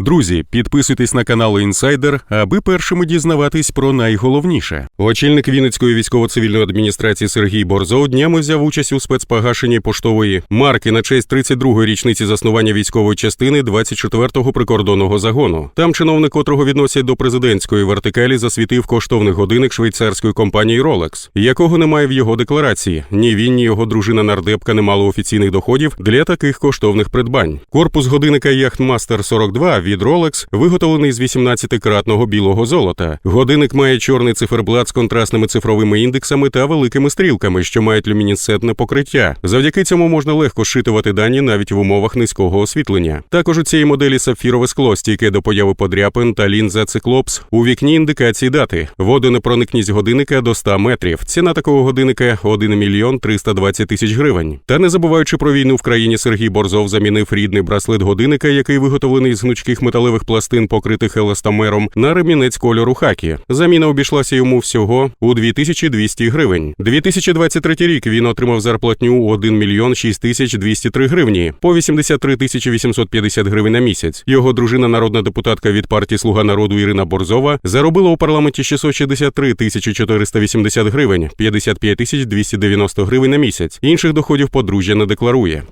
Друзі, підписуйтесь на канал Інсайдер, аби першими дізнаватись про найголовніше. Очільник Вінницької військово-цивільної адміністрації Сергій Борзов днями взяв участь у спецпогашенні поштової марки на честь 32-ї річниці заснування військової частини 24-го прикордонного загону. Там чиновник, котрого відносять до президентської вертикалі, засвітив коштовний годинник швейцарської компанії Rolex, якого немає в його декларації. Ні він, ні його дружина нардепка не мали офіційних доходів для таких коштовних придбань. Корпус годинника Яхтмастер 42 від Rolex виготовлений з 18-кратного білого золота. Годинник має чорний циферблат з контрастними цифровими індексами та великими стрілками, що мають люмінесцентне покриття. Завдяки цьому можна легко зшитувати дані навіть в умовах низького освітлення. Також у цієї моделі сапфірове скло стійке до появи подряпин та лінза циклопс. У вікні індикації дати. Водонепроникність годинника до 100 метрів. Ціна такого годинника 1 мільйон 320 тисяч гривень. Та не забуваючи про війну в країні, Сергій Борзов замінив рідний браслет годинника, який виготовлений з гнучких металевих пластин, покритих еластомером, на ремінець кольору хакі. Заміна обійшлася йому всього у 2200 гривень. 2023 рік він отримав зарплатню у 1 мільйон 6 тисяч 203 гривні, по 83 тисячі 850 гривень на місяць. Його дружина, народна депутатка від партії Слуга народу Ірина Борзова, заробила у парламенті 663 тисячі 480 гривень, 55 тисяч 290 гривень на місяць. Інших доходів подружжя не декларує.